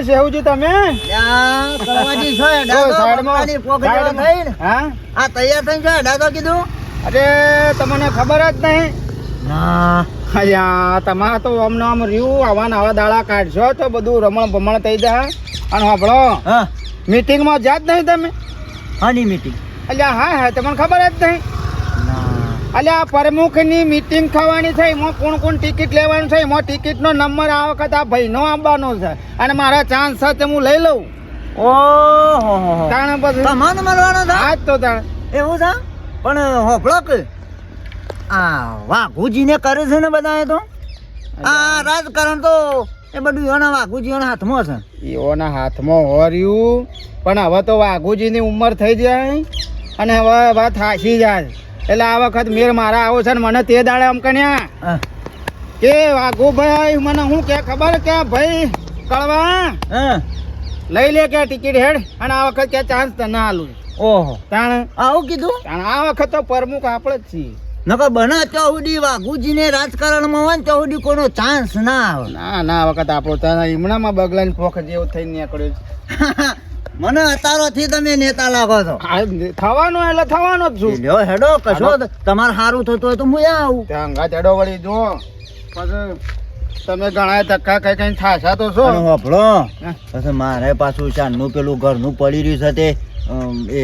અલ્યા શેવજી તમે છો. હા આ તૈયાર થઈ છે દાદો કીધું? અરે તમને ખબર જ નહીં ના. અલ્યા તમારે તો અમને આમ રહ્યું આવા આવા દાડા કાઢશો તો બધું રમણ ભમણ થઈ જાય અને સાંભળો મીટિંગમાં જાત નહીં તમે હાની મીટિંગ અલ્યા હા હા તમને ખબર જ નહીં. અલ્યા પ્રમુખની મીટિંગ થવાની છે એમાં કોણ કોણ ટિકિટ લેવાનું છે એમાં ટિકિટનો નંબર આ વખત આ ભાઈનો આપવાનો છે. અને મારા ચાન્સ છે તે હું લઈ લઉં. ઓહો તાણે પછી તમને મળવાનો છે? આજ તો તાણે. એવું છે? પણ હોભળો કે આ વાઘુજીને કરે છે ને બધાએ તો? આ રાજકારણ તો એ બધું એના વાઘુજીઓના હાથમાં છે. એઓના હાથમાં હોર્યું પણ હવે તો વાઘુજીની ઉંમર થઈ જાય. અને હવે વાત હાસી જાય. એટલે આ વખત મેર મારા આવો છે ને મને તે દાડે આમ કન્યા કે કે વાઘુભાઈ મને હું કે ખબર કે ભાઈ કળવા? હા. લઈ લે કે ટિકિટ હેડ અને આ વખત કે ચાન્સ તને આલું. ઓહો. તાણે? આવું કીધું? તાણ આ વખત તો પ્રમુખ આપણે જ છીએ. નકર બને ચૌહદી વાઘુજીને રાજકારણમાં હોય ને ચૌહદી કોઈનો ચાન્સ ના આવે. ના ના વખત આપણો તાણે હિમણામાં બગલાની પોખ જેવું થઈને નીકળ્યું છે. મને અતારોથી તમે નેતા લાગો છો. થવાનો એટલે થવાનો જ છું. લ્યો હેડો કશો તમારે સારું થતું હોય તો હું આવું. ત્યાં ચડો વળી જો પછી તમે ઘણા ધક્કા કઈ કઈ થાશા તો છો? હપડો પછી મારે પાછું ચાંદનું પેલું ઘરનું પડી રહ્યું છે તે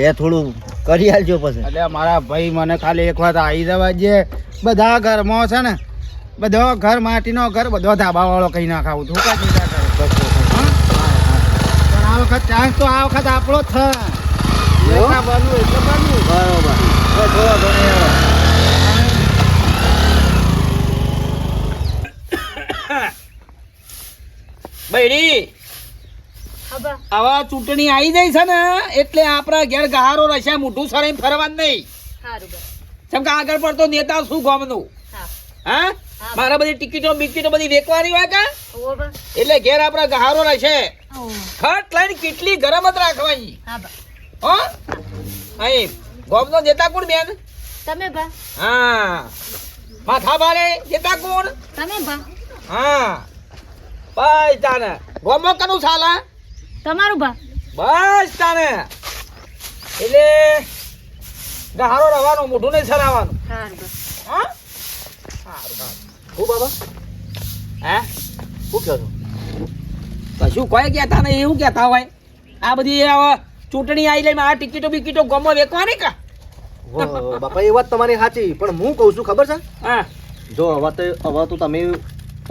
એ થોડું કરી આલજો પછી. એટલે મારા ભાઈ મને ખાલી એક વાત આવી જવા જે બધા ઘરમાં છે ને બધો ઘર માટીનો ઘર બધો ધાબા વાળો કઈ ના ખાવું તું કા ચિંતા કરે હા? પણ આ વખત ચાન્સ તો આ વખત આપણો જ બનવું એટલે બનવું. બરોબર. થોડો ઘણો બૈરી આવા ચૂંટણી આવી જાય છે ને એટલે આપણા ઘેર ગહારો રહેશે મોઢું સરાઈ ફરવા નહીં. કેમ કે આગળ પડતો નેતા શું ગમનું? હા? મારા બધી ટિકિટો બિકિટો બધી વેચવાની હોય કા? એટલે ઘેર આપણા ગહારો રહેશે ખટ લઈને કેટલી ગરમ જ રાખવાની. હો અહીં ગોમનો દેતા કોણ બેન? તમે હા. માથા ભારે દેતા કોણ? તમે હા. બસ તાને. ગોમો કનું સાલા તમારું બા બસ તાને. એટલે ગહારો રવાનો મોઢું નહીં સરાવાનું હા? હા હું બાબા? હે? શું કહો છો? કશું કોઈ કહેતા નહીં એવું કહેતા હોય? આ બધી ચૂંટણી આવી લઈને આ ટિકિટો બિકિટો ગમો વેચવાની કા? બાપા એ વાત તમારી સાચી પણ હું કહું છું ખબર છે? હા. જો હવે તો હવે તો તમે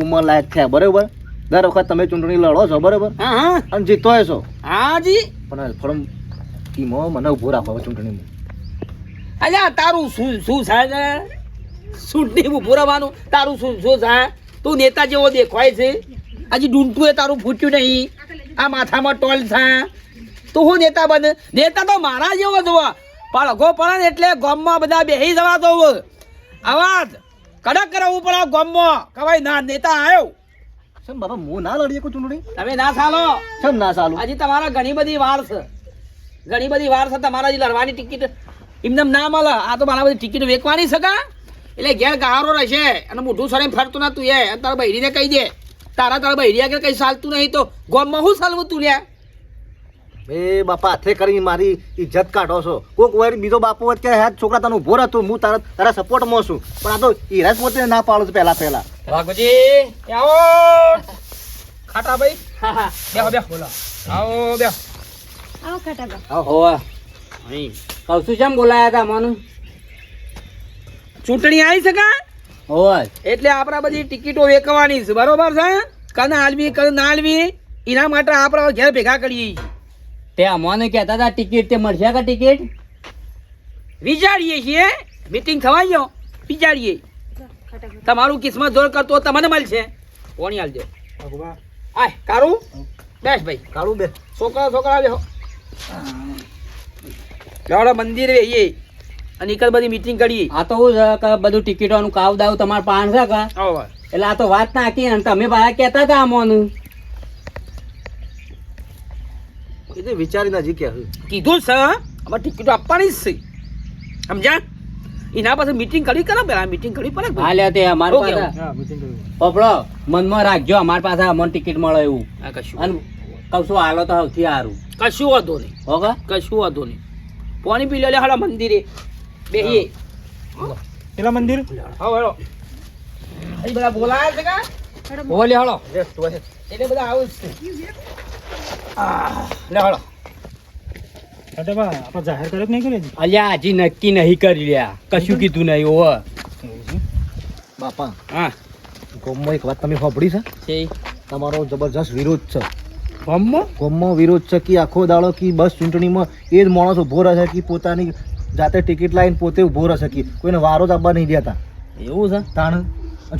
ઉંમર લાયક થયા બરોબર? દર વખત તમે ચૂંટણી લડો છો બરોબર? અને જીતો છો. હા જી. પણ ફોર્મ ટીમો મને ઊભો રાખો ચૂંટણીમાં. અલ્યા તારું શું શું છે? ચૂંટણી ઊભું રહેવાનું. તારું શું શું છે તું નેતા જેવો દેખાય છે. હજી ડૂંટું એ તારું ફૂટ્યું નહીં. આ માથામાં ટોલ છે તું હું નેતા બને. નેતા તો મારા જેવો જોવા પડઘો પડે ને એટલે ગોમમાં બધા બેસી જવા તો અવાજ કડક કરાવવું પડે ગોમમાં. કવાય ના નેતા આવ્યો શું બાબા હું ના લડી શકું ચૂંટણી? તમે ના ચાલો. શું ના ચાલો? હજી તમારા ઘણી બધી વાર છે. ઘણી બધી વાર છે તમારા જે લડવાની ટિકિટ. એમને ના મળે. આ તો મારા બધી ટિકિટ વેચવાની છે કા? એટલે ઘેર ગહારો રહેશે અને મોઢું સરે ફરતું ના તું એ. અને તારા બૈરીને કહી દે. તારા તારા બૈરી આગળ કંઈ ચાલતું નહીં તો ગોમમાં શું ચાલવું તું લ્યા એ બાપા હાથે કરી મારી ઇજ્જત કાઢો છો. કોક વાર બીજો બાપુ હોય કે હે છોકરા તને ઊભો રહેતો હું તારા તારા સપોર્ટમાં છું. પણ આ તો ઈરાજ પોતે ના પાડું છું પહેલા પહેલા. વાઘજી આવો. ખાટા ભાઈ. બેહો બેહો. બોલો. આવો બેહો. આવો ખાટા બા હોવા કૌશું કેમ બોલાયા હતા માનું ચૂંટણી આવી શકાય? હોય. એટલે આપણા બધી ટિકિટો વેચવાની છે. બરોબર છે? કને આલવી કને ના આલવી એના માટે આપણે ઘેર ભેગા કરીએ. તે મને કહેતા હતા ટિકિટ તે મળશે કે ટિકિટ? વિચારીએ છીએ. મીટિંગ થવાઈ ગયો. વિચારીએ. તમારું કિસ્મત જોર કરતો હોય તમને મળશે. કોણી આલજો. આય કારું? બેસ ભાઈ. કાળું બે છોકરા છોકરા બેહો. મંદિર રહીએ અને એકલ બધી મીટિંગ કરી. આ તો હું કે બધું ટિકિટોનું કાવ દાવ તમાર પાન છે કે. એટલે આ તો વાત નાખી અને તમે પાછા કહેતા હતા અમોનું એ તો વિચારીને હજી કે કીધું છે અમારે ટિકિટો આપવાની જ છે. સમજ્યા? એના પાસે મીટિંગ કરી કરે પેલા? મીટિંગ કરી પડે કે હા લે તે અમાર પાસે પોપડો મનમાં રાખજો અમાર પાસે અમને ટિકિટ મળે એવું. આ કશું. અને કશું હાલો તો સૌથી સારું. કશું વાંધો નહીં. હોગા કશું વાંધો નહીં. પાણી પી લે હાડા મંદિરે. બેહીએ પેલા મંદિર હા હેડો અહીં બધા બોલાયા છે કા ઓલે હાલો એટલે બધા આવું જ છે આહ, લે હાલો જાહેર કરે નહીં કરે અલ્યા હજી નક્કી નહીં કરી લ્યા કશું કીધું નહીં ઓવ બાપા હા ગોમમાં એક વાત તમે સાંભળી છે છે તમારો જબરજસ્ત વિરોધ છે ગમો ગોમમાં વિરોધ છે કે આખો દાડો કે બસ ચૂંટણીમાં એ જ માણસ ઊભો રહે છે કે પોતાની જાતે ટિકિટ લાવીને પોતે ઊભો રહી શકીએ કોઈને વારો જ આવવા નહીં દેતા. એવું છે? તાણ.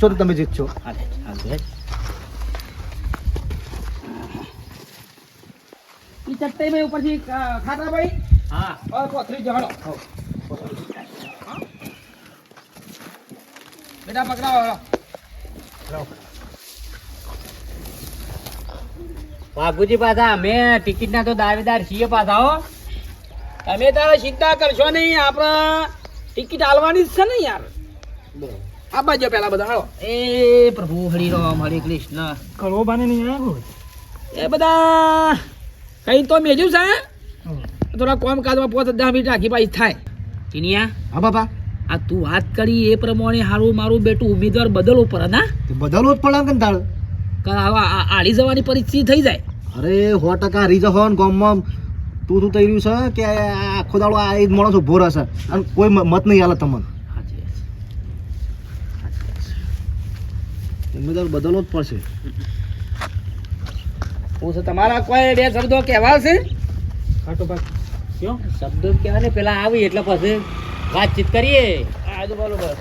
છો તો તમે જીતશો. હાલે હાલે. ઈ ચટ્ટાઈ ઉપરથી ભાઈ હા? બેટા પકડાવો હાલો બાપુજી પાછા અમે ટિકિટ ના તો દાવેદાર છીએ પાછા હો. તમે તારે ચિંતા કરશો નહીં આપણે ટિકિટ આલવાની જ છે ને યાર. આ જો પેલા બધા હાલો. એ પ્રભુ હરિ રામ હરે કૃષ્ણ. કડવો બાને નહીં આવ્યો એ બધા કઈ તો મેજ્યું છે થોડા કોમ કાજમાં પોત દસ મિનિટ રાખી પાછી થાય. ચિનિયા હા બાપા. આ તું વાત કરી એ પ્રમાણે હારું મારું બેટું ઉમેદવાર બદલવું પડે ના તે બદલવો જ પડે ને તાળ આવા આ- આડી જવાની પરિસ્થિતિ થઈ જાય? અરે સો ટકા હારી જવાનું ગામમાં. તું તું થઈ રહ્યું છે કે આ આખો દાડો આ એ જ માણસ ઊભો રહેશે. અને કોઈ મત નહીં હાલે તમને. ઉમેદવાર બદલવો જ પડશે. હું છે તમારા કોઈ બે શબ્દો કહેવા છે? શબ્દો જ કહેવાય ને પેલા આવી એટલે પછી વાતચીત કરીએ. આજુ બરોબર.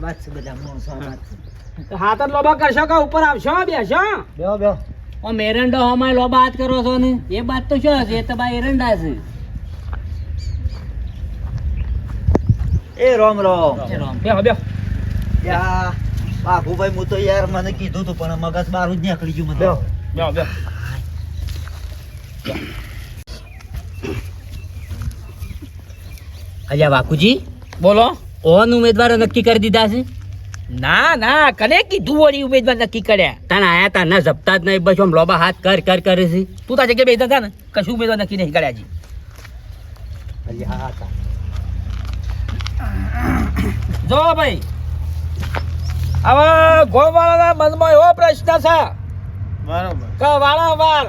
આ વાત છે બધા માણસો આ છે. હાથ જ લોબા કરશો કે ઉપર આવશો? બેસો બેહો બેહો. ઓ મેરંડો હમાય લો બાત કરો છો ને? એ વાત તો શું હશે? એ તો બા એરંડા છે. એ રોમ રોમ. બેહો બેહો. યા બાપુભાઈ હું તો યાર મને કીધું તું પણ મગજ બારું જ નીકળી ગયું મને. બેહો. બેહો બેહો. અલ્યા બાકુજી? બોલો. ઓન ઉમેદવારો નક્કી કરી દીધા છે? ના ના કને કીધું વળી ઉમેદવાર નક્કી કર્યા તને આયા તા ના જપતા જ નહીં બસ આમ લોબા હાથ કર કર કરે છે. તું તા જગ્યાએ બેસા હતા ને કશું ઉમેદવાર નક્કી નહીં કર્યા જી હા હા જો ભાઈ હવે ગોવાળાના મનમાં એવો પ્રશ્ન છે. બરોબર. કે વારંવાર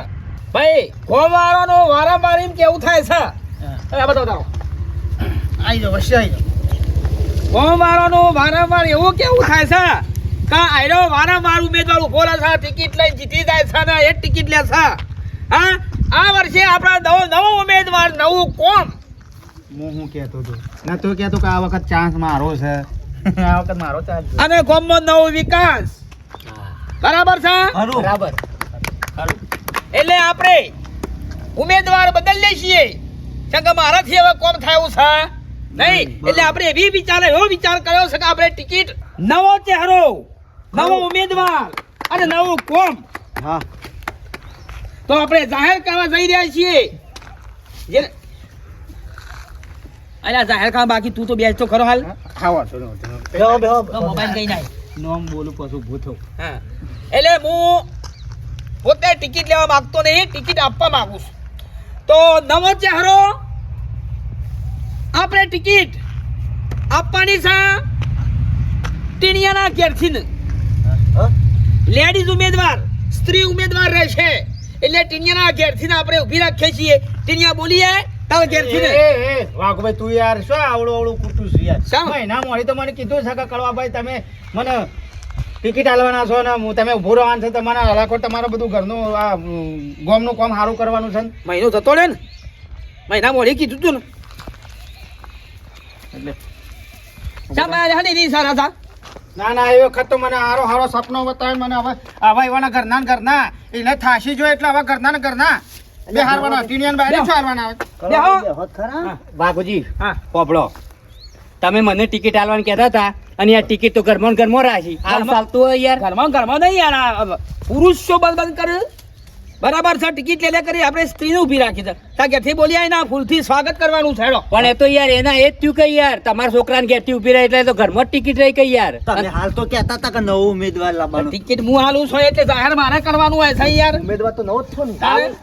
ભાઈ ગોવાળાનો વારંવાર એમ કેવું થાય છે? એ આ બતાવો આવી જાઓ વચ્ચે આવી જાઓ. ગોવાળાનું વારંવાર એવું કેવું થાય છે? કે આયરો વારંવાર ઉમેદવાર ઊભો રહે છે ટિકિટ લઈને જીતી જાય છે ને એક ટિકિટ લે છે. હા? આ વર્ષે આપણા નવો નવો ઉમેદવાર નવું કોમ. હું હું કહેતો હતો નતો કહેતો કે આ વખત ચાન્સ મારો છે. આ વખત મારો ચાન્સ છે. અને કોમમાં નવો વિકાસ. બરાબર છે? બરાબર. એટલે આપણે ઉમેદવાર બદલીએ છીએ. કેમ કે મારાથી હવે કોમ થયું છે. નહીં એટલે આપણે એવી વિચારે એવો વિચાર કર્યો છે કે આપણે ટિકિટ નવો ચહેરો નવો ઉમેદવાર અને નવો કોમ. હા. તો આપણે જાહેર કરવા જઈ રહ્યા છીએ. જે અરે જાહેર કરવા બાકી તું તો બેસ તો ખરો હાલ. ખાવા છો બેહો બેહો. મોબાઈલ કઈ નાય નોમ બોલું પછી ઊભો હા. એટલે હું પોતે ટિકિટ લેવા માંગતો નહીં ટિકિટ આપવા માંગુ છું. તો નવો ચહેરો આપણે ટિકિટ આપવાની છે ટીણિયાના ઘેરથી લેડીઝ ઉમેદવાર સ્ત્રી ઉમેદવાર રહેશે. એટલે ટીણિયાના ઘેરથી આપણે ઊભી રાખીએ છીએ. ટીણિયા બોલીએ. તારા ઘેરથી એ વાઘભાઈ તું યાર શું આવડું આવડું કૂટું છું યાર. શા? મહિના મોડી તો મને કીધું છે કે કળવાભાઈ તમે મને ટિકિટ આલવાના છો ને હું તમે ઊભો રહેવાનું છે તમારા હલાકો તમારું બધું ઘરનું આ ઉમ, કામ સારું કરવાનું છે મહિનો થતો રહે ને. મહિના મોડી કીધું તું ને. એટલે. શા મારા હાલી સારા હતા ના ના એ વખત તો મને હારો હારો સપનો બતાવ્યો મને હવે આવા એવાના ઘરના ઘરના એટલે થાશી જો એટલે હવે ઘરના ઘરના. બે હારવાના ટીનિયન આવે ખરા? બાપુજી હા. પોપડો તમે મને ટિકિટ આલવાની કહેતા હતા અને આ ટિકિટ તો ઘરમાં ગરમો ઘરમાં રાખી હાલ? ચાલતું હોય યાર. ઘરમાં ઘરમાં નહીં યાર પુરુષો બંધ બંધ કરે. બરાબર છે ટિકિટ લે લે કરી આપણે સ્ત્રીને ઊભી રાખી છે ત્યાં ક્યાંથી બોલી એના ફૂલથી સ્વાગત કરવાનું છે પણ એ તો યાર એના એ જ થયું કે યાર તમારા છોકરાને ઘેરથી ઊભી રહી એટલે તો ઘરમાં ટિકિટ રહી કઈ યાર. તમે હાલ તો કહેતા હતા કે નવો ઉમેદવાર લાવવાનો. ટિકિટ હું હાલું છું એટલે જાહેર મારે કરવાનું હોય છે યાર. ઉમેદવાર તો નવો જ છો ને.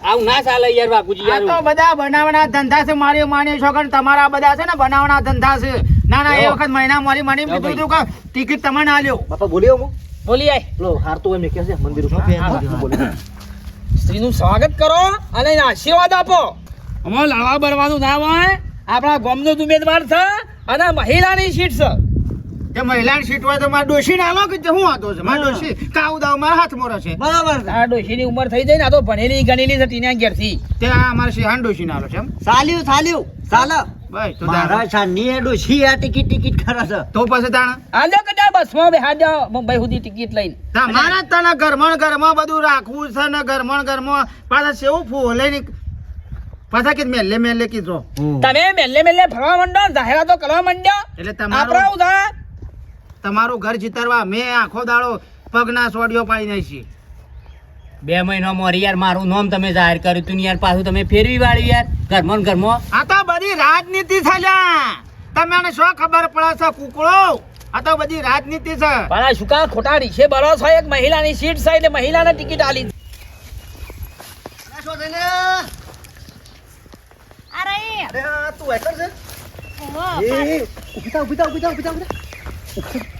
આવું ના ચાલે યાર બાપુજી યાર તો બધા બનાવના ધંધા છે મારી માની છોકરા તમારા બધા છે ને બનાવના ધંધા છે. ના ના એ વખત મહિના મારી માની કીધું હતું કે ટિકિટ તમને આલ્યો બાપા બોલ્યો આવું બોલી આય. લો હાર તો એમ કે છે મંદિર ઉપર. હા. સ્ત્રીનું સ્વાગત કરો અને એને આશીર્વાદ આપો. અમારે લડવા બરવાનું ના હોય આપણા ગોમનો ઉમેદવાર છે અને મહિલાની સીટ છે. જે મહિલાની સીટ હોય તો મારે ડોશી આલો કે હું હતો છે? મારે ડોશી કાઉ દાવ મારા હાથમાં છે. બરાબર. આ ડોશીની ઉંમર થઈ જાય ને આ તો ભણેલી ગણેલી છે ટીના ઘેરથી. તે આ અમારે સિંહાન ડોશી આલો છે એમ. સાલ્યું ભાઈ તો મારા આ ટિકિટ ટિકિટ છે? તો પછી તાણે? આજો બસમાં બેહાડજો મુંબઈ સુધી ટિકિટ લઈને. તમારા તને ઘરમાં ને ઘરમાં બધું રાખવું છે ને ઘરમાં ને ઘરમાં. પાછા સેવું ફોલે ની પાછા કે મેલે મેલે કીધો. તમે મેલે મેલે ફરવા માંડો જાહેરાતો કરવા માંડ્યો. એટલે આપણે તમારું છે તમારું ઘર જીતરવા મેં આખો દાડો પગના સોડિયો પાડી નાખી બે મહિનામાં મોરી યાર મારું નામ તમે જાહેર કર્યું તું યાર પાછું તમે ફેરવી વાળ્યું યાર ઘરમાં ને ઘરમાં. આ તો બધી રાજનીતિ છે તમે તમને શું ખબર પડે છે કુકડો? આ તો બધી રાજનીતિ છે. પણ આ શું કા ખોટા રીશે બરો છે? એક મહિલાની સીટ છે એટલે મહિલાને ટિકિટ આલી અરે અરે તું એટર છે? એ ઊભી થા, ઊભી થા, ઊભી થા, ઊભી થા,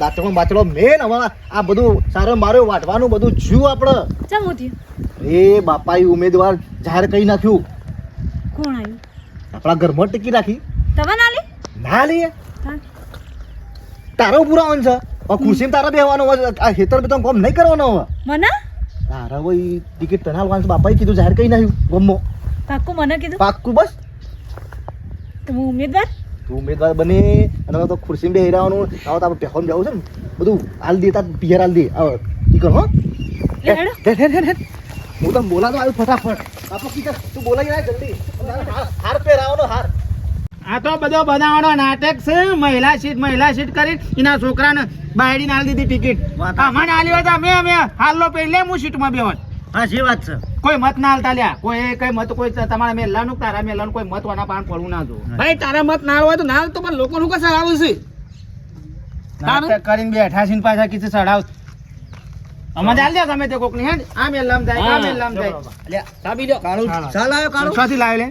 દાંતણો મેન હવે આ બધું સારો મારો વાટવાનું બધું જ્યું આપણે ચમ હું એ બાપા ઉમેદવાર જાહેર કરી નાખ્યું. કોણ આવ્યું? આપણા ઘરમાં ટીકી રાખી. તમે ના લી? ના લઈએ તારો પુરાવાનું છે હવે તારા બેહવાનો હોય આ હેતર બેતર કોમ નહીં કરવાનો હવે. મને? તારા હવે ટિકિટ તના આલવાનું બાપાએ કીધું જાહેર કરી નાખ્યું. ગમો પાક્કું મને કીધું? પાક્કું બસ. તો ઉમેદવાર? તું ઉમેદવાર બને અને તો ખુરશીમાં બે હેરાવાનું આવો તો આપણે પહેરવાનું જવું છે ને. બધું હાલ દે તાર પિયર હાલ દે. આવો ઈ કરો હું. તો હેડો. હેડ. હેડ હેડ હેડ હું તો આવ્યું ફટાફટ. બાપા કીધા તું બોલાઈ જાય જલ્દી. હાર- હાર પહેરાવાનો હાર. આ તો બધો બનાવવાનો નાટક છે. મહિલા સીટ મહિલા સીટ કરી એના છોકરાને બાયડી નાલ દીધી ટિકિટ. મને હોય તો મેં હાલ લો પહેલે હું સીટમાં બેહોત સાચી વાત છે. કોઈ મત ના હાલતા લ્યા. કોઈ કઈ મત કોઈ તમારા મેલાનું તારા મેલાનું કોઈ મત વાના પાન પડવું ના જો ભાઈ તારા મત ના હોય તો ના તો પણ લોકોનું કસર આવું છે કરીને બેઠા છે પાછા કીધું ચડાવ અમારે હાલ ગમે તે કોકની હે આ મેલામ જાય આ. મેલામ જાય. લ્યા, ચાબી દો ચાલ આવ્યો કાળું ચોથી લાવે લે.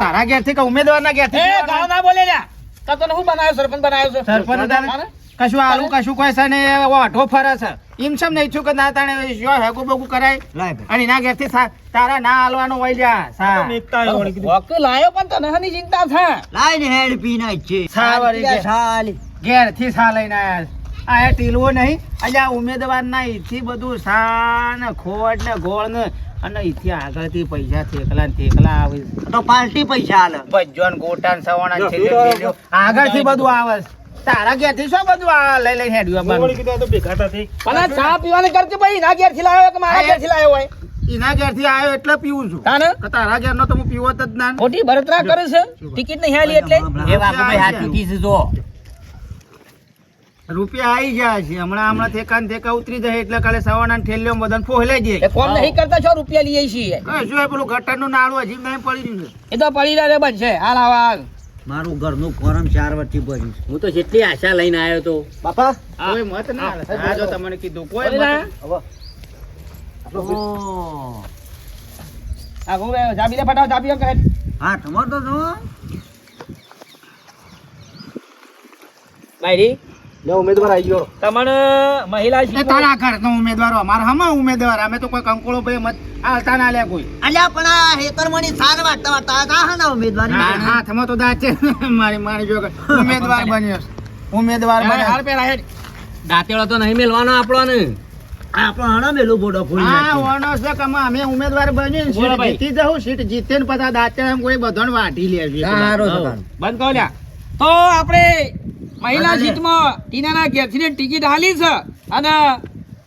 તારા ઘેરથી કે ઉમેદવારના એ ઘેરથી ગાવ ના બોલે લ્યા. તો તને હું બનાવ્યો? સરપંચ બનાવ્યો સરપંચ તારે કશું આલું કશું કોઈ છે ને ઓઠો ફરે છે. એમ છે નહીં છું કે ના તાણે જો હેગુ બગુ કરાય અને ના ઘેરથી તારા ના હાલવાનું હોય લ્યા સા. વોક લાયો પણ તને હાની ચિંતા છે. લાય ને હેડ પી નાખ છે. સાવરી કે. સાલી. ઘેરથી સા લઈને આયા આ એ ટીલવો નહીં અલ્યા ઉમેદવાર ના ઈથી બધું સા ને ખોટ ને ગોળ ને અને ઈથી આગળથી પૈસા થેકલા ને થેકલા આવે તો પાર્ટી પૈસા આલે. ભજ્જો ને ગોટા ને સવાણા છેલ્લે આગળથી બધું આવે છે. ઘેરથી શું બધું આ લઈ લઈને હેડ્યું આવવાનું? પણ આ ચા પીવાને કરતી ભાઈ ના ઘેરથી લાવ્યો કે મારા ઘેરથી લાવ્યો હોય? એના ઘેરથી આવ્યો એટલે પીવું છું. તાને કે તારા ઘેરનો તો હું પીવત જ ના. ખોટી ભરતરા કરે છે? ટિકિટ નહીં હાલી એટલે? એ વાગુ ભાઈ હાથી કીધું જો. રૂપિયા આવી ગયા છે. હમણાં હમણાં થેકા ને થેકા ઉતરી જાય એટલે કાલે સવારના ઠેલ્યો બધાને ફોહલાઈ એ જાય કોમ નહીં કરતા છો? રૂપિયા લઈએ છીએ. શું પેલું ગટરનું નાળું હજી મેં પડી રહ્યું એ તો પડી રહે બનશે હાલ આવા હાલ. મારું ઘરનું ફોરમ ચાર વર્ષથી ભર્યું હું તો જેટલી આશા લઈને આવ્યો તો. બાપા? કોઈ મત ના હાલે. આ જો તમને કીધું કોઈ મત આ ગો જાબી લે ફટાફટ જાબી કે હા તમાર તો જો ભાઈ લે ઉમેદવાર આવી ગયો. તમને મહિલા એ તારા ઘરનો ઉમેદવારો અમારા હમણાં ઉમેદવાર અમે તો કોઈ કંકોળો ભાઈ મત હાલતા ના લે કોઈ. અલ્યા પણ આ હેતરમણી સાર વાટતા વાટતા આ હા ના ઉમેદવારી હા, હાથમાં તો દાંત મારી મારી જો ઉમેદવાર બન્યો ઉમેદવાર બન્યો હાલ પેલા હેડ. દાંતેડો તો નહીં મેલવાનો આપણો ને આપણો હણા મેલું બોડો ફૂલ હા વણો છે કે અમે ઉમેદવાર બની સીટ જીતી જવું સીટ જીતે ને પછી દાંતે કોઈ બધાને વાઢી લેવી સારો છે બંધ કહો લ્યા. તો આપણે મહિલા જીતમાં ટીનાના ઘેરથી ટિકિટ હાલી છે. અને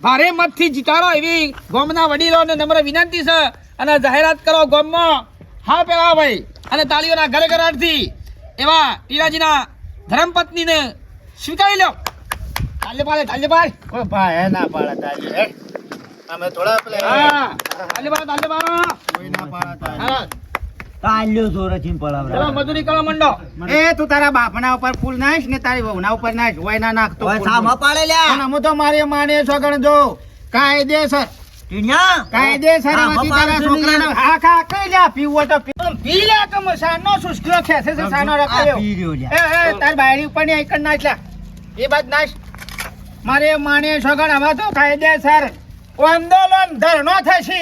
ભારે મતથી જીતાડો એવી ગોમના વડીલોને નમ્ર વિનંતી છે. અને જાહેરાત કરો ગોમમાં. હા પેલા ભાઈ. અને તાળીઓના ઘરે ઘરાટથી એવા ટીનાજીના ધર્મપત્નીને સ્વીકારી લો. ચાલે પાડે ચાલે પાડ કોઈ ભાઈ ના પાડે હે. અમે થોડા પેલા હા. ચાલે પાડો ચાલે પાડો કોઈ ના પાડે હા. કાલ્યો જોરે ચીન ચલો મજૂરી કરો મંડો. એ તું તારા બાપના ઉપર ફૂલ નાખ ને તારી વહુના ઉપર નાખ. હોય ના નાખતો ઓય ફૂલ. થામા પાડે લ્યા અને અમે તો મારી માને છોકણ જો કાયદેસર. ટીણ્યા કાયદેસર હા, તારા છોકરાને હા ખા કઈ લ્યા પીવું તો પી. લ્યા કે મસાનો સુસ્કરો ખેસે છે સાનો રખાયો પી રહ્યો લ્યા. એ એ તાર બાયડી ઉપરની આઈકન નાખ લ્યા. એ બાદ નાખ. મારે માને છોકણ હવે તો કાયદેસર. આંદોલન ધરણો થશે.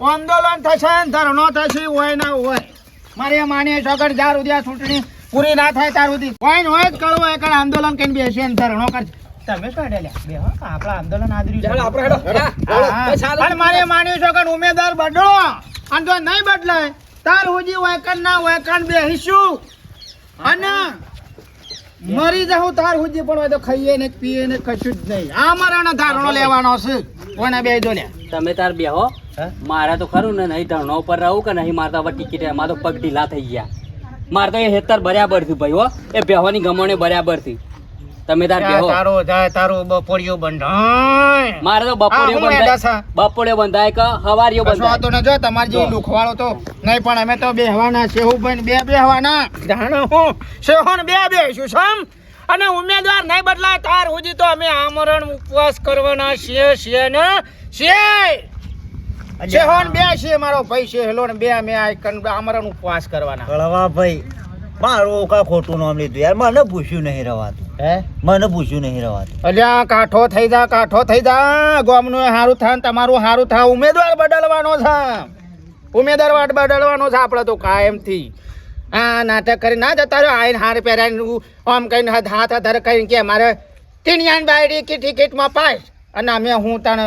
આંદોલન થશે ધરણો થશે હોય ના હોય. મારે માને છોકણ જ્યાર સુધી આ ચૂંટણી પૂરી ના થાય ત્યાર સુધી હોય ને હોય જ કળવો એકડ આંદોલન કરીને બેસી ને ધરણો કરશે તમે આંદોલન ઉમેદવાર બદલો અને જો નહીં બદલાય તાર સુધી વેકન ના વેકન બેહીશું. અને મરી જાઉં તાર સુધી પણ હોય તો ખાઈએ ને પીએ ને કશું જ નહીં. આ મારાનો ધારણો લેવાનો છે. કોને બેજો લે તમે તાર બેહો મારા તો ખરું ને નહીં ધરણો ઉપર રહું કે નહીં મારે તો હવે ટિકિટ એમાં તો પગ ઢીલા થઈ ગયા. મારે તો એ હેતર બરાબર થયું ભાઈ હો. એ બેહવાની ગમણે બરાબરથી તમે તાર બેહો. તારો જાય તારો બપોરિયો બંધાય. મારે તો બપોરિયો બંધાય. બપોરિયો બંધાય કે હવારિયો બંધાય. તો ન જો તમાર જેવું દુખવાળો તો નહીં પણ અમે તો બેહવાના શેહુભાઈ બે બેહવાના. જાણો હું શેહોન બે બેસું સમ અને ઉમેદવાર નહીં બદલાય તાર સુધી તો અમે આમરણ ઉપવાસ કરવાના છીએ છીએ ને છીએ. શેહોન બે છે મારો ભાઈ છે હેલો ને બે અમે આ કન- આમરણ ઉપવાસ કરવાના. કળવા ભાઈ મારું કા ખોટું નામ લીધું યાર મને પૂછ્યું નહીં રવાતું. હે? મને પૂછ્યું નહીં રવાતું. અલ્યા કાઠો થઈ જા કાઠો થઈ જા ગોમનું હારું થાય ને તમારું હારું થાય ઉમેદવાર બદલવાનો છે ઉમેદવાર વાટ બદલવાનો છે આપણે તો કાયમથી. આ નાટક કરી ના જતા રહ્યો આઈને હાર પહેરાઈને આમ કહીને હાથ હાથ ધર કરીને કે મારે ટીણિયાન બાયડી કે ટિકિટમાં પાસ અને અમે હું તને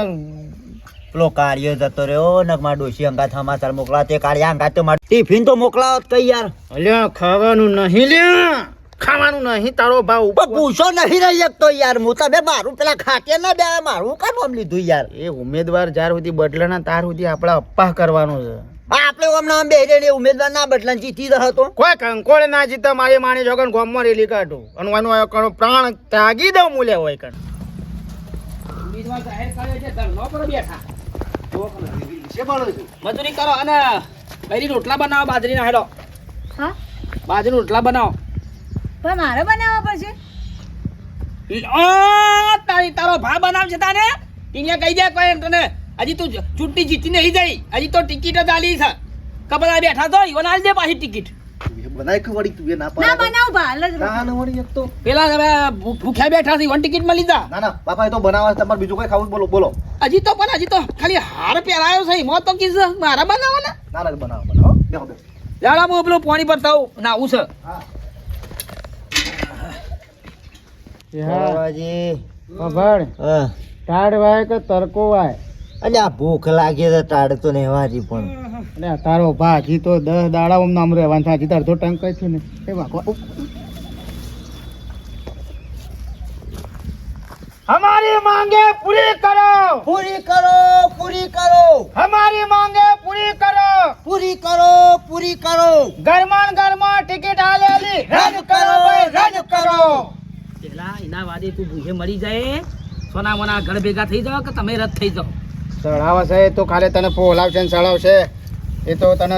પેલો કાર્ય જતો રહ્યો ને મારા ડોશી અંગાત સમાચાર મોકલા તે કાર્ય અંગાત તો મારે ટિફિન તો મોકલાવો તૈયાર કઈ યાર. અલ્યા ખાવાનું નહીં લ્યા. ખાવાનું નહીં તારો ભાવ પૂછો નહીં રહી શકતો યાર હું તમે મારું પેલા ખાટે ના બે મારું કામ નામ લીધું યાર. એ ઉમેદવાર જ્યાર સુધી બદલે ના ત્યાર સુધી આપણે અપ્પા કરવાનો છે. આપણે હમણાં બે રેડી ઉમેદવાર ના બદલા જીતી રહ્યો હતો. કોઈ કંકોળ ના જીતા મારી માણી જોગન ગોમમાં રેલી કાઢું. અને એનો કણો પ્રાણ ત્યાગી દઉં મૂલ્ય હોય કણ. ઉમેદવાર જાહેર કર્યો છે ધરણો પર બેઠા. મજૂરી કરો અને બૈરી રોટલા બનાવો બાજરીના હેડો. હા? બાજરી રોટલા બનાવો. પણ મારે બનાવવા પડશે. ઓ, તારી તારો ભા બનાવશે તાને? ટીંગિયા કહી દે કોઈ એમ તને હજી તું ચૂંટણી જીતી નહીં જઈ. હજી તો ટિકિટ જ આલી છે. કપડા બેઠા તો ઈવન આલી દે પાછી ટિકિટ. બનાય કે વળી તું એ ના ના બનાવ ભાલ જ ના ના વળી એક તો. પેલા હવે ભૂખ્યા બેઠા છે વન ટિકિટ મળી જા ના ના બાપા એ તો બનાવવા છે, તમારે બીજું કઈ ખાવું બોલો બોલો. હજી તો પણ હજી તો ખાલી હાર પહેરાયો છે મો તો કીધું મારા બનાવવાના. ના ના બનાવો બનાવ બેહો બેહો. લાડા મો પેલું પાણી પર થાવ નાવું છે. બાબાજી ખબર હા. ટાડ વાય કે તરકો વાય? અલ્યા ભૂખ લાગે છે તારે તો રહેવાથી પણ. અલ્યા તારો ભાજી તો દસ દાડા ઓમ નામ રહેવાનું થાય તાર તો ટાઈમ કઈ છે ને. એ માંગે પૂરી કરો. પૂરી કરો પૂરી કરો. હમારી માંગે પૂરી કરો. પૂરી કરો પૂરી કરો. ગરમાન ગરમા ટિકિટ આલેલી રદ કરો રદ કરો. પેલા એના વાદે તું ભૂખે મરી જાય સોના મોના ઘર ભેગા થઈ જાવ કે તમે રદ થઈ જાવ છે એ તો ખાલી તને પોલાવશે ને ચડાવશે એ તો તને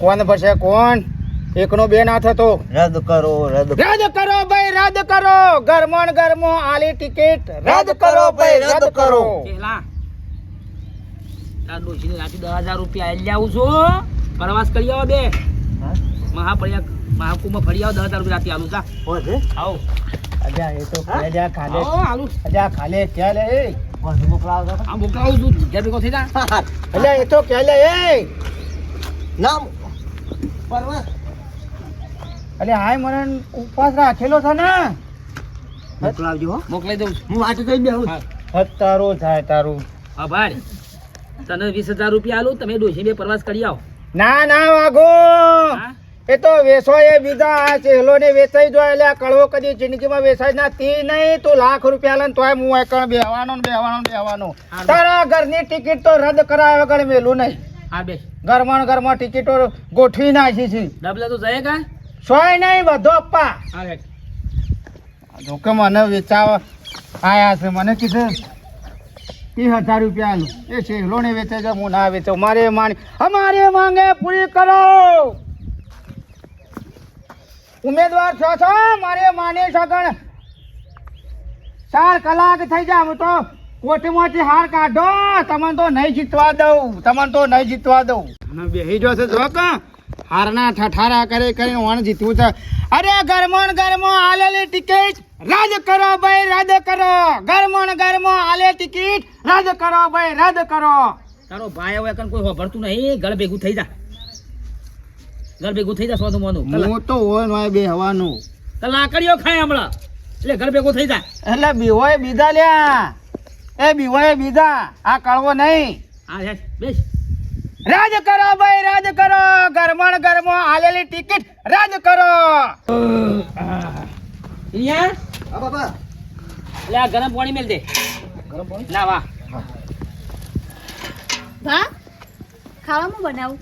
કોણ ભરશે? કોણ? એકનો બે ના થતો. રદ કરો રદ રદ કરો ભાઈ રદ કરો. ગરમણ ગરમો આલી ટિકિટ. રદ કરો ભાઈ રદ કરો. ડોશીને રાતે દસ હજાર રૂપિયા લઈ આવું છું પ્રવાસ કરી આવો બે? મહાપર્યા મહાકુંભમાં ફરી આવો દસ હજાર રૂપિયા રાતે આલું જા? આવો. અજા એ તો અજા ખાલે. અજા ખાલે. ક્યાં લે? એ તો. આ મોકલાવું છું ઘેર ભેગો થઈ જા એટલે એ તો ક્યાં લે એ! ના પરવા એટલે હાય મને ઉપવાસ રાખેલો છે ને? મોકલાવજો હો. મોકલાઈ દઉં હું વાટ કઈ બેહું તારો થાય તારું. હા ભાઈ. તને વીસ હજાર રૂપિયા આલું તમે ડોશી બે પ્રવાસ કરી આવો. ના ના વાઘો! હા? એ તો વેસોય બીજા આ ચહેલો ને વેચાઈ જો એટલે આ કડવો કદી જિંદગીમાં વેચાય ના. તી નહીં તું લાખ રૂપિયા લઈને તોય હું એકણ બેહવાનો ને બેહવાનો ને બેહવાનો. તારા ઘરની ટિકિટ તો રદ કરાવ્યા વગર મેલું નહીં. હા બે ઘરમાં ઘરમાં ટિકિટો ગોઠવી નાખી છે. ડબલે તો જાય કા સોય નહીં બધો અપ્પા. જોકે મને વેચાવા આયા છે મને કીધું ત્રીસ હજાર રૂપિયા એ છે લોને વેચે છે હું ના વેચો મારે માની અમારે માંગે પૂરી કરો. ઉમેદવાર છો છો મારે માની સગણ. ચાર કલાક થઈ જાય હું તો કોટીમાંથી હાર કાઢો તમને તો નહીં જીતવા દઉં તમને તો નહીં જીતવા દઉં. અને બેહી જશે જો કા. હારના ઠઠારા કરે કરીને વણ જીતવું છે. અરે ગરમણ ગરમો આલેલી ટિકિટ. રદ કરો ભાઈ રદ કરો. ગરમણ ગરમો આલે ટિકિટ. રદ કરો ભાઈ રદ કરો. તારો ભાઈ હવે કોઈ હોભળતું નહીં ગળ ભેગું થઈ જા. ગળ ભેગું થઈ જાય સોનું મોનું. હું તો હોય ને હોય બે હવાનું. તો લાકડીઓ ખાય હમણાં. એટલે ઘર ભેગું થઈ જાય. એટલે બીવાય બીજા લ્યા. એ બીવાય બીજા. આ કળવો નહીં. હા બેસ. રાજ કરો ભાઈ રદ કરો. ગરમણ ગરમો આલેલી ટિકિટ રદ કરો. અહીંયા હા બાબા એટલે આ ગરમ પાણી મેલ દે. ગરમ પાણી? ના વાહ. ભા ખાવામાં બનાવું.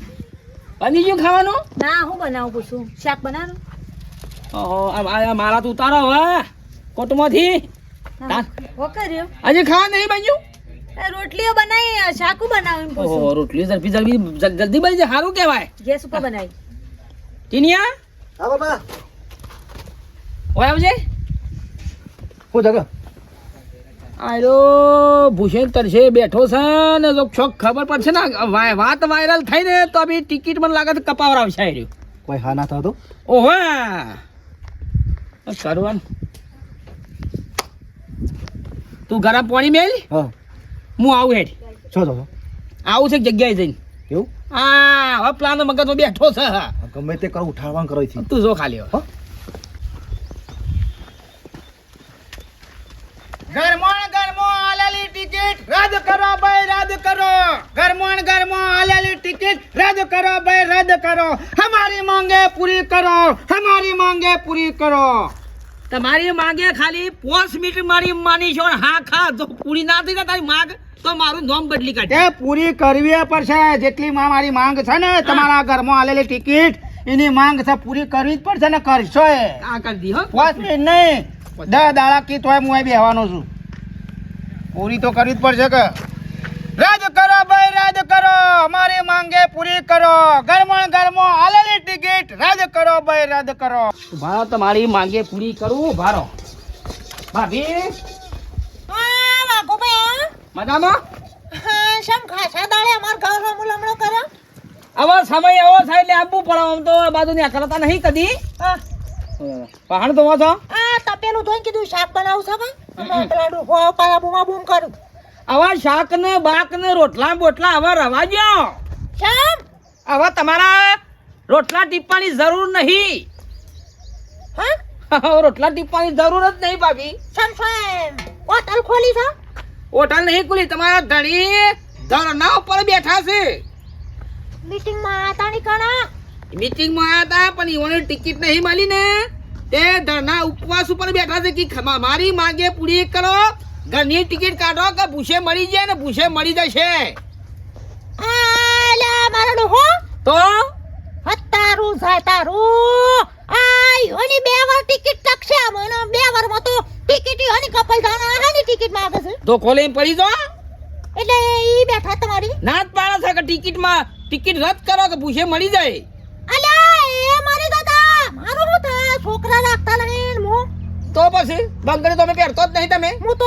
બની ગયું ખાવાનું? ના હું બનાવું પૂછું શાક બનાવું? ઓહો આ- મારા તો ઉતારો હવે કોટમાંથી. હજી ખાવા નહીં બન્યું? એ રોટલીઓ બનાવી શાકુ બનાવીને ઓહો પૂછું. રોટલી ઝડપી ઝડપી જલ- જલ્દી બની જાય સારું કહેવાય. ગેસ ઉપર બનાવી. ટીનિયા? હા બાબા ઓય આવજે. હું જગો. આયરો ભૂષણ તરશે બેઠો છે ને જો છોક ખબર પડશે ને વાત વાયરલ થઈ ને તો બી ટિકિટ મને લાગે કપાવર આવશે આયરો. કોઈ હા ના થતો ઓહો કરવાનું તું ગરમ પાણી મેલ. હા. હું આવું હેડ. છો છો આવું છે જગ્યાએ જઈને. કેવું? હા હવે પ્લાન મગજમાં બેઠો છે. ગમે તે કરો ઉઠાવવાનું કરો છે તું જો ખાલી હવે. ગરમણ ગરમો આલેલી ટિકિટ રદ કરો ભાઈ રદ કરો. ગરમણ ગરમો આલેલી ટિકિટ રદ કરો ભાઈ રદ કરો. હમારી માંગે પૂરી કરો હમારી માંગે પૂરી કરો. તમારી માંગે ખાલી પોસ મીટર મારી માની છો હા ખા તો પૂરી ના થઈ તારી માંગ તો મારું નામ બદલી કાઢે પૂરી કરવી પડશે જેટલી મારી માંગ છે ને તમારા ઘરમાં આલેલી ટિકિટ એની માંગ છે પૂરી કરવી જ પડશે ને કરશો એ. આ કરી દી હો. પાંચ મિનિટ નહીં. દસ દાડા કી તોય હું અહીં બેહવાનો છું. પૂરી તો કરવી જ પડશે કે. રદ કરો ભાઈ રદ કરો. અમારી માંગે પૂરી કરો. ગરમણ ગરમો આલેલી ટિકિટ. રદ કરો ભાઈ રદ કરો. ભારો તમારી માંગે પૂરી કરું ભારો. ભાભી? મજામાં? હવે સમય એવો થાય એટલે આપવું પડે. આમ તો બાજુ ને કરતા નહીં કદી. પહાડ તો છો આવા શાક ને બાક ને રોટલા બોટલા આવા રવા દ્યો. આવા તમારા રોટલા ટીપવાની જરૂર નહીં. હા? રોટલા ટીપવાની જરૂર જ નહીં ભાભી. હોટલ ખોલી છે? હોટલ નહીં ખુલી તમારા ધણી ધરના ઉપર બેઠા છે. મીટિંગમાં આતા ની કણા મીટિંગમાં હતા પણ ઈવોને ટિકિટ નહીં મળી ને. તે ધરના ઉપવાસ ઉપર બેઠા છે કે ખમા- મારી માંગે પૂરી કરો. ઘરની ટિકિટ કાઢો કે ભૂસે મળી જાય ને ભૂસે મળી જશે. તો? હતારું જાતારું આય ઓની બે વાર ટિકિટ ટકશે મને બે વારમાં તો ટિકિટ ઓની કપલ થાના હાની ટિકિટ માંગે છે. તો ખોલીને પડી જો? એટલે ઈ બેઠા તમારી. ના જ પાડે છે કે ટિકિટમાં ટિકિટ રદ કરો કે ભૂસે મળી જાય. અલ્યા એ મારી દાદા મારું છોકરા રાખતા નહીં હું. તો પછી બંગડી તો અમે પહેરતો જ નહીં તમે. હું તો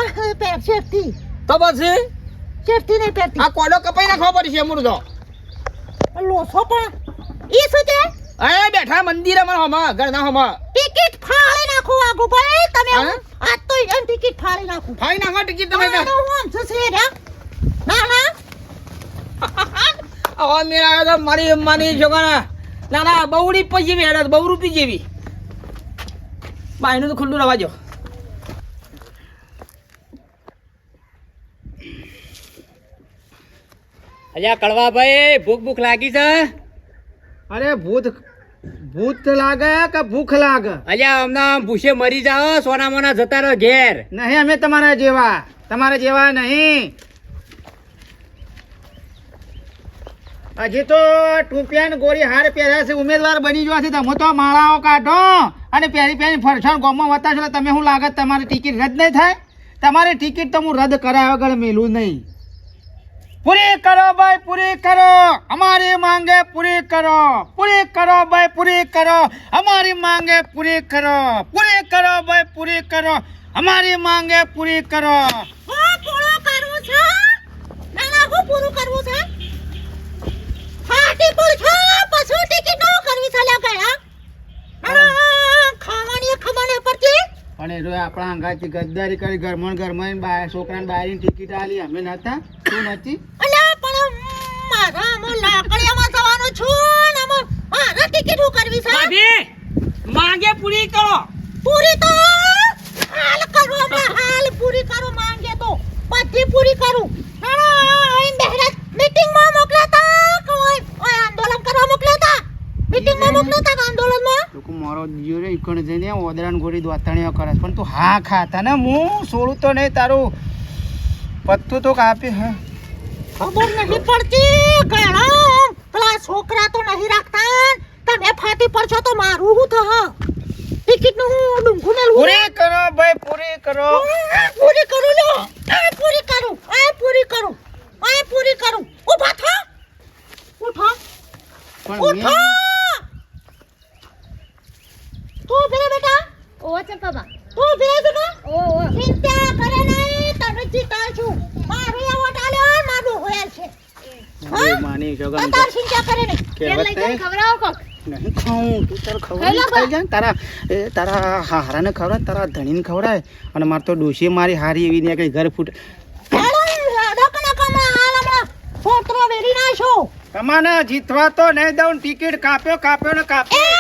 સેફટી તો પછી? સેફટી નહીં પહેરતી. આ કોડો કપાઈ નાખવો પડશે મુરદો લોસો પણ. ઈ શું છે? એ બેઠા મંદિર અમાર હોમાં ઘરના હોમાં. ટિકિટ ફાળી નાખો આગુ ભાઈ તમે આ તો એમ ટિકિટ ફાળી નાખું. ફાઈ નાખો ટિકિટ તમે તમે હું આમ છે રે ના ના હવે મેરા મારી અમ્માની જોગાના ના ના બહુડી પછી જેવી બહુ રૂપી જેવી. બાયનું તો ખુલ્લું રવા જો અલ્યા કડવા ભાઈ ભૂખ ભૂખ લાગી છે? અરે ભૂત ભૂત લાગે કે ભૂખ લાગે? અલ્યા હમણાં ભૂસે મરી જાઓ સોના મોના જતા રહો ઘેર. નહીં અમે તમારા જેવા. તમારા જેવા નહીં. હજી તો ટૂંપિયા ગોળી હાર પહેર્યા છે. ઉમેદવાર બની જવા છે. તમે તો માળાઓ કાઢો. અને પહેરી પહેરી ફરસાણ ગોમમાં વતા છો તમે શું લાગે? તમારી ટિકિટ રદ નહીં થાય? તમારી ટિકિટ તો હું રદ કરાવ્યા વગર મેલું નહીં. પૂરી કરો ભાઈ, પૂરી કરો. અમારી માંગે પૂરી કરો. પૂરી કરો ભાઈ, પૂરી કરો. અમારી માંગે પૂરી કરો. પૂરી કરો ભાઈ, પૂરી કરો. અમારી માંગે પૂરી કરો. પૂરું કરવું પૂરું કરવું છે? ફાટી પર છે પછી ટિકિટ ન કરવી ગયા ખાવાની ખબર પડતી. પણ એ જો આપણા અંગાથી ગદ્દારી કરી ઘરમાં ને ઘરમાં બાર છોકરાને બાયની ટિકિટ આલી. અમે નતા તું નથી અલ્યા પણ મારા આમાં લાકડીયામાં જવાનું છું ને મારા ટિકિટ હું કરવી છે? ભાભી માંગે પૂરી કરો. પૂરી તો હાલ કરો હમણાં હાલ પૂરી કરો માંગે તો. બધી પૂરી કરું. અહીં મીટિંગમાં મોકલ્યા તા કે ઓય ઓય આંદોલન કરવા મોકલ્યા તા મીટિંગમાં મોકલ્યા નતા આંદોલનમાં લોકો મારો દિયો રે ઇકણ જઈને ઓદરાન ગોળી દોતાણીઓ કરે પણ તું હા ખાતા ને હું છોડું તો નહીં તારું પત્તું તો કાપી હે. ખબર નહીં પડતી ઘણા પેલા છોકરા તો નહીં રાખતા. તમે ફાટી પડશો તો મારું હું થા ટિકિટનું હું ડુંગું ને લઉં પૂરી કરો ભાઈ પૂરી કરો. પૂરી કરું લો આ પૂરી કરું આ પૂરી કરું આ પૂરી કરું ઊભા થા ઉઠો પણ ઉઠો મેં- તું બે બેટા ઓ ચંપાબા તું બે બેટા ઓ ઓ ચિંતા કરે નહીં તને જીતા છું મારું એવો ડાલ્યો મારું હોયા છે મારી માની તો સગન તાર ચિંતા કરે નહીં કહેવત લઈ છે, જઈને ખવડાવો કોક નહીં ખાઉં તું તાર ખવડાવી ખાઈ જા તારા તારા હારાને ખવડાય તારા ધણીને ખવડાય. અને મારે તો ડોશી મારી હારી એવી ને કઈ ઘર ફૂટ તમાને જીતવા તો નહીં દઉં ટિકિટ કાપ્યો કાપ્યો ને કાપ્યો.